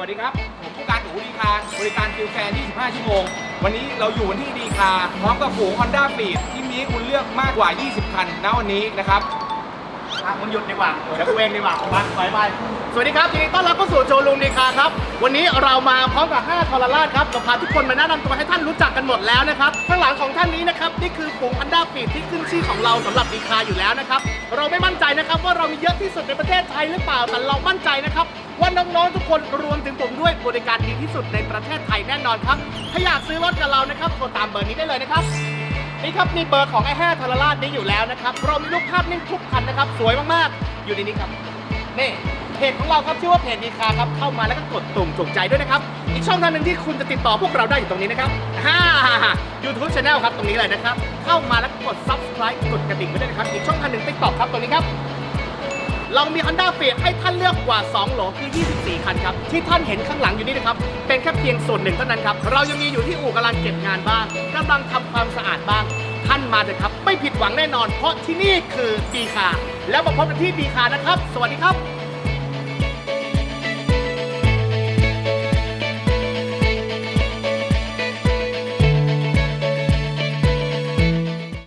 วัสดีครับ ผมผู้การอูดีคาร์บริการฟิลแฟน25 ชั่วโมง วันนี้เราอยู่ที่ดีคาร์พร้อมกับฝูง Honda f e e d ที่มีให้คุณเลือกมากกว่า 20 คันณวันนี้นะครับ อะมึงหยุดดีกว่าเดี๋ยวกูเองดีกว่าไปไปไปสวัสดีครับยินดีต้อนรับเข้าสู่โชว์รูมดีคาครับ วันนี้เรามาพร้อมกับ 5 ทรราชครับเราพาทุกคนมาแนะนำตัวให้ท่านรู้จักกันหมดแล้วนะครับ ข้างหลังของท่านนี้นะครับ นี่คือฝูงอันดาฟีดที่ขึ้นชื่อของเราสำหรับดีคาอยู่แล้วนะครับ เราไม่มั่นใจนะครับว่าเรามีเยอะที่สุดในประเทศไทยหรือเปล่า แต่เรามั่นใจนะครับว่าน้องๆทุกคนรวมถึงผมด้วย บริการดีที่สุดในประเทศไทยแน่นอนครับ ถ้าอยากซื้อรถกับเรานะครับโทรตามเบอร์นี้ได้เลยนะครับ นี่ครับมีเบอร์ของไอ้แห่ทรราชนี้อยู่แล้วนะครับเรามีรูปภาพนิ่งทุกคันนะครับ สวยมากๆ อยู่ในนี้ครับนี่เพจของเราครับชื่อว่าเพจดีคาครับเข้ามาแล้วก็กดตุ่มถูกใจด้วยนะครับ อีกช่องทางหนึ่งที่คุณจะติดต่อพวกเราได้อยู่ตรงนี้นะครับฮ่ายูทูบช anel ครับตรงนี้เลยนะครับ เข้ามาแล้วก็กด subscribe กดกระดิ่งไว้ด้วยนะครับ อีกช่องทางหนึ่งติ๊กต็อกครับตรงนี้ครับ เรามี Honda f i t ให้ท่านเลือกกว่า 2 โหลคือ 24 คันครับ ที่ท่านเห็นข้างหลังอยู่นี่นะครับ เป็นแค่เพียงส่วนหนึ่งเท่านั้นครับ เรายังมีอยู่ที่อู่กำลังเก็บงานบ้างกำลังทำความสะอาดบ้าง ท่านมาเถอะครับ ไม่ผิดหวังแน่นอน เพราะที่นี่คือดีคาแล้วมาพบกันที่ดีคานะครับ สวัสดีครับ